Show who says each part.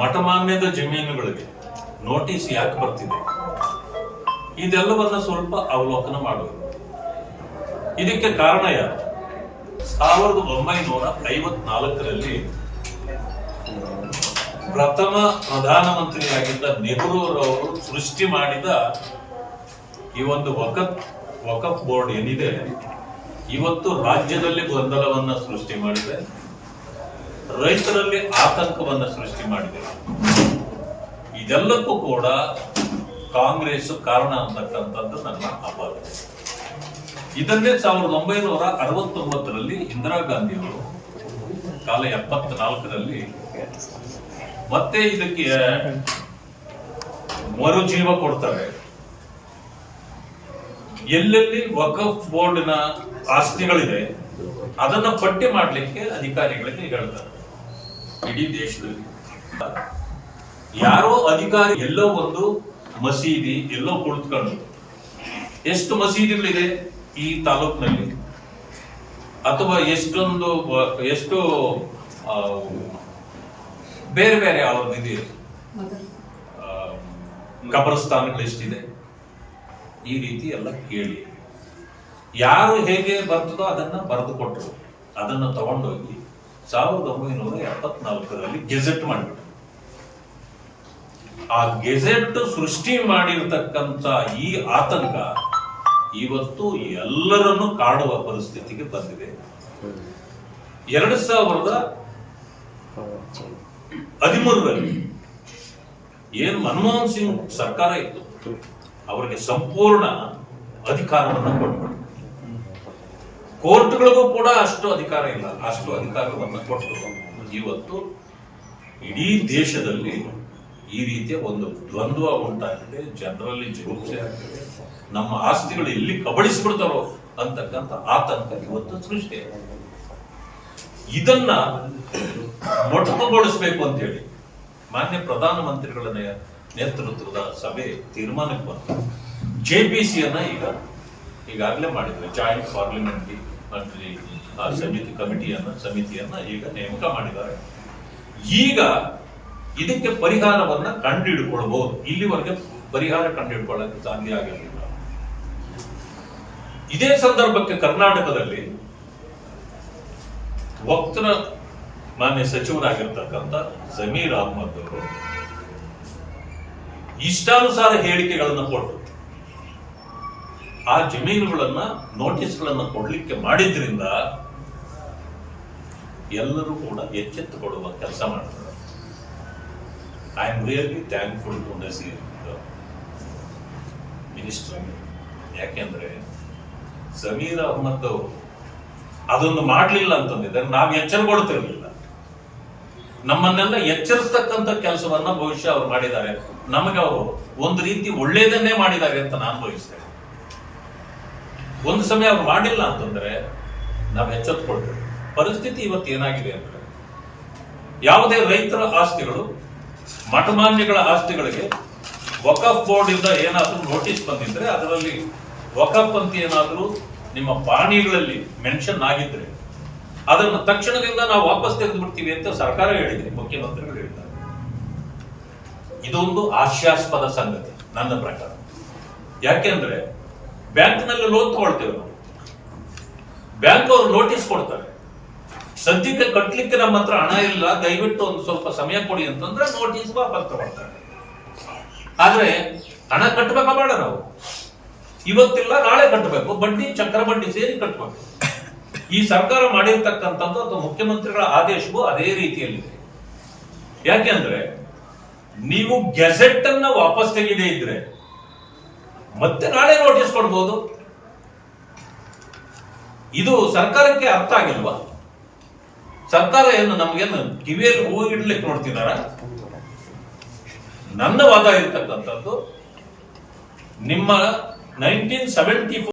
Speaker 1: ಮಠಮಾನ್ಯದ ಜಮೀನುಗಳಿಗೆ ನೋಟಿಸ್ ಯಾಕೆ ಬರ್ತಿದೆ? ಇದೆಲ್ಲವನ್ನ ಸ್ವಲ್ಪ ಅವಲೋಕನ ಮಾಡುವ ಇದಕ್ಕೆ ಕಾರಣ ಯಾರು? ಸಾವಿರದ ಒಂಬೈನೂರ ಐವತ್ನಾಲ್ಕರಲ್ಲಿ ಪ್ರಥಮ ಪ್ರಧಾನಮಂತ್ರಿಯಾಗಿದ್ದ ನೆಹರೂರವರು ಸೃಷ್ಟಿ ಮಾಡಿದ ಈ ಒಂದು ವಕಫ್ ವಕಫ್ ಬೋರ್ಡ್ ಏನಿದೆ, ಇವತ್ತು ರಾಜ್ಯದಲ್ಲಿ ಗೊಂದಲವನ್ನ ಸೃಷ್ಟಿ ಮಾಡಿದೆ. ರೈತರಲ್ಲಿ ಆತಂಕವನ್ನ ಸೃಷ್ಟಿ ಮಾಡಿದೆ. ಇದೆಲ್ಲಕ್ಕೂ ಕೂಡ ಕಾಂಗ್ರೆಸ್ ಕಾರಣ ಅಂತಕ್ಕಂಥದ್ದು ನನ್ನ ಅಭಾವ ಇದನ್ನೇ ಸಾವಿರದ ಒಂಬೈನೂರ ಅರವತ್ತೊಂಬತ್ತರಲ್ಲಿ ಇಂದಿರಾ ಗಾಂಧಿಯವರು ಕಾಲ ಎಪ್ಪತ್ನಾಲ್ಕರಲ್ಲಿ ಮತ್ತೆ ಇದಕ್ಕೆ ಮರುಜೀವ ಕೊಡ್ತಾರೆ. ಎಲ್ಲೆಲ್ಲಿ ವಕಫ್ ಬೋರ್ಡ್ನ ಆಸ್ತಿಗಳಿದೆ, ಅದನ್ನ ಪಟ್ಟಿ ಮಾಡಲಿಕ್ಕೆ ಅಧಿಕಾರಿಗಳಿಗೆ ಹೇಳ್ತಾರೆ. ಇಡೀ ದೇಶದಲ್ಲಿ. ಯಾರೋ ಅಧಿಕಾರಿ ಎಲ್ಲೋ ಒಂದು ಮಸೀದಿ ಎಲ್ಲೋ ಕುಳಿತುಕೊಂಡು, ಎಷ್ಟು ಮಸೀದಿಗಳಿದೆ ಈ ತಾಲೂಕಿನಲ್ಲಿ? ಅಥವಾ ಎಷ್ಟೊಂದು ಎಷ್ಟು ಬೇರೆ ಬೇರೆ ಅವ್ರದ್ದಿದೆ ಕಬರಸ್ಥಾನಗಳು ಎಷ್ಟಿದೆ? ಈ ರೀತಿ ಎಲ್ಲ ಕೇಳಿ. ಯಾರು ಹೇಗೆ ಬರ್ತದೋ ಅದನ್ನ ಬರೆದು ಕೊಟ್ಟರು ಅದನ್ನ ತಗೊಂಡೋಗಿ ಸಾವಿರದ ಒಂಬೈನೂರ ಎಪ್ಪತ್ನಾಲ್ಕರಲ್ಲಿ ಗೆಜೆಟ್ ಮಾಡಿಬಿಟ್ರು. ಆ ಗೆಜೆಟ್ ಸೃಷ್ಟಿ ಮಾಡಿರ್ತಕ್ಕಂಥ ಈ ಆತಂಕ ಇವತ್ತು ಎಲ್ಲರನ್ನು ಕಾಡುವ ಪರಿಸ್ಥಿತಿಗೆ ಬಂದಿದೆ. ಎರಡ್ ಸಾವಿರದ ಹದಿಮೂರರಲ್ಲಿ ಏನ್ ಮನಮೋಹನ್ ಸಿಂಗ್ ಸರ್ಕಾರ ಇತ್ತು, ಅವರಿಗೆ ಸಂಪೂರ್ಣ ಅಧಿಕಾರವನ್ನು ಕೊಟ್ಟರು ಕೋರ್ಟ್ಗಳಿಗೂ ಕೂಡ ಅಷ್ಟು ಅಧಿಕಾರ ಇಲ್ಲ. ಅಷ್ಟು ಅಧಿಕಾರವನ್ನು ಕೊಟ್ಟು ಇವತ್ತು ಇಡೀ ದೇಶದಲ್ಲಿ ಈ ರೀತಿಯ ಒಂದು ದ್ವಂದ್ವ ಉಂಟಾಗಿದೆ, ಜನರಲ್ಲಿ ಜಿಗುಪ್ಸೆ ಆಗ್ತಿದೆ, ನಮ್ಮ ಆಸ್ತಿಗಳು ಎಲ್ಲಿ ಕಬಳಿಸ್ಬಿಡ್ತಾರೋ ಅಂತಕ್ಕಂಥ ಆತಂಕ ಇವತ್ತು ಸೃಷ್ಟಿ ಇದನ್ನ ಮೊಟಕುಗೊಳಿಸಬೇಕು ಅಂತ ಹೇಳಿ ಮಾನ್ಯ ಪ್ರಧಾನಮಂತ್ರಿಗಳ ನೇತೃತ್ವದ ಸಭೆ ತೀರ್ಮಾನಕ್ಕೆ ಬಂತು. ಜೆ ಪಿ ಸಿಯನ್ನ ಈಗ ಈಗಾಗಲೇ ಮಾಡಿದ್ವಿ ಜಾಯಿಂಟ್ ಪಾರ್ಲಿಮೆಂಟರಿ ಮಂತ್ರಿ ಆ ಸಮಿತಿ ಕಮಿಟಿಯನ್ನ, ಸಮಿತಿಯನ್ನ ಈಗ ನೇಮಕ ಮಾಡಿದ್ದಾರೆ. ಈಗ ಇದಕ್ಕೆ ಪರಿಹಾರವನ್ನ ಕಂಡುಹಿಡ್ಕೊಳ್ಬಹುದು ಇಲ್ಲಿವರೆಗೆ ಪರಿಹಾರ ಕಂಡುಹಿಡ್ಕೊಳ್ಳಕ್ಕೆ ಸಾಧ್ಯ ಆಗಿರಲಿಲ್ಲ. ಇದೇ ಸಂದರ್ಭಕ್ಕೆ ಕರ್ನಾಟಕದಲ್ಲಿ ವಕ್ತರ ಮಾನ್ಯ ಸಚಿವರಾಗಿರ್ತಕ್ಕಂಥ ಜಮೀರ್ ಅಹಮದ್ ಅವರು ಇಷ್ಟಾನುಸಾರ ಹೇಳಿಕೆಗಳನ್ನು ಕೊಟ್ಟು ಆ ಜಮೀನುಗಳನ್ನ ನೋಟಿಸ್ಗಳನ್ನ ಕೊಡ್ಲಿಕ್ಕೆ ಮಾಡಿದ್ರಿಂದ ಎಲ್ಲರೂ ಕೂಡ ಎಚ್ಚೆತ್ತುಕೊಳ್ಳುವ ಕೆಲಸ ಮಾಡ್ತಾರೆ. I am really thankful to Naseer minister ಯಾಕೆಂದ್ರೆ ಸಮೀರ್ ಅಹಮದ್ ಅವರು ಅದೊಂದು ಮಾಡಲಿಲ್ಲ ಅಂತಂದಿದ್ರೆ ನಾವು ಎಚ್ಚರಗೊಳ್ತಿರ್ಲಿಲ್ಲ. ನಮ್ಮನ್ನೆಲ್ಲ ಎಚ್ಚರಿಸ್ತಕ್ಕಂಥ ಕೆಲಸವನ್ನ ಭವಿಷ್ಯ ಅವ್ರು ಮಾಡಿದ್ದಾರೆ. ನಮಗೆ ಅವರು ಒಂದು ರೀತಿ ಒಳ್ಳೇದನ್ನೇ ಮಾಡಿದ್ದಾರೆ ಅಂತ ನಾನು ಭಾವಿಸ್ತೇನೆ. ಒಂದು ಸಮಯ ಅವ್ರು ಮಾಡಿಲ್ಲ ಅಂತಂದ್ರೆ ನಾವು ಎಚ್ಚೆತ್ಕೊಳ್ತೇವೆ ಪರಿಸ್ಥಿತಿ ಇವತ್ತು ಏನಾಗಿದೆ ಅಂದ್ರೆ, ಯಾವುದೇ ರೈತರ ಆಸ್ತಿಗಳು, ಮಠಮಾನ್ಯಗಳ ಆಸ್ತಿಗಳಿಗೆ ವಕಫ್ ಬೋರ್ಡ್ ಇಂದ ಏನಾದರೂ ನೋಟಿಸ್ ಬಂದಿದ್ರೆ ಅದರಲ್ಲಿ ವಕಫ್ ಅಂತ ಏನಾದರೂ ನಿಮ್ಮ ಪಾಣಿಗಳಲ್ಲಿ ಮೆನ್ಷನ್ ಆಗಿದ್ರೆ ಅದನ್ನು ತಕ್ಷಣದಿಂದ ನಾವು ವಾಪಸ್ ತೆಗೆದು ಬಿಡ್ತೀವಿ ಅಂತ ಸರ್ಕಾರ ಹೇಳಿದೆ, ಮುಖ್ಯಮಂತ್ರಿಗಳು ಹೇಳಿದ್ದಾರೆ. ಇದೊಂದು ಹಾಸ್ಯಾಸ್ಪದ ಸಂಗತಿ ನನ್ನ ಪ್ರಕಾರ. ಯಾಕೆಂದ್ರೆ ಬ್ಯಾಂಕ್ನಲ್ಲಿ ಲೋನ್ ತಗೊಳ್ತೇವೆ ನಾವು. ಬ್ಯಾಂಕ್ ಅವರು ನೋಟಿಸ್ ಕೊಡ್ತಾರೆ. ಸದ್ಯಕ್ಕೆ ಕಟ್ಲಿಕ್ಕೆ ನಮ್ಮ ಹತ್ರ ಹಣ ಇಲ್ಲ, ದಯವಿಟ್ಟು ಒಂದು ಸ್ವಲ್ಪ ಸಮಯ ಕೊಡಿ ಅಂತಂದ್ರೆ ನೋಟಿಸ್ ವಾಪಸ್ ತಗೊಳ್ತಾರೆ. ಆದ್ರೆ ಹಣ ಕಟ್ಟಬೇಕ ಬೇಡ ನಾವು. ಇವತ್ತಿಲ್ಲ, ನಾಳೆ ಕಟ್ಟಬೇಕು ಬಡ್ಡಿ ಚಕ್ರ ಬಡ್ಡಿ ಸೇರಿ ಕಟ್ಟಬೇಕು ಈ ಸರ್ಕಾರ ಮಾಡಿರ್ತಕ್ಕಂಥದ್ದು ಅಥವಾ ಮುಖ್ಯಮಂತ್ರಿಗಳ ಆದೇಶವು ಅದೇ ರೀತಿಯಲ್ಲಿದೆ. ಯಾಕೆಂದ್ರೆ ನೀವು ಗೆಜೆಟ್ ಅನ್ನ ವಾಪಸ್ ತೆಗೆದೇ ಇದ್ರೆ ಮತ್ತೆ ನಾಳೆ ನೋಟಿಸ್ ಕೊಡ್ಬೋದು. ಇದು ಸರ್ಕಾರಕ್ಕೆ ಅರ್ಥ ಆಗಿಲ್ವಾ? ಸರ್ಕಾರ ಏನು ನಮ್ಗೇನು ಕಿವಿಯಲ್ಲಿ ಹೂ ಇಡ್ಲಿಕ್ಕೆ ನೋಡ್ತಿದಾರ? ನನ್ನ ವಾದ ಇರ್ತಕ್ಕಂಥದ್ದು, ನಿಮ್ಮ ನೈನ್ಟೀನ್ ಸೆವೆಂಟಿ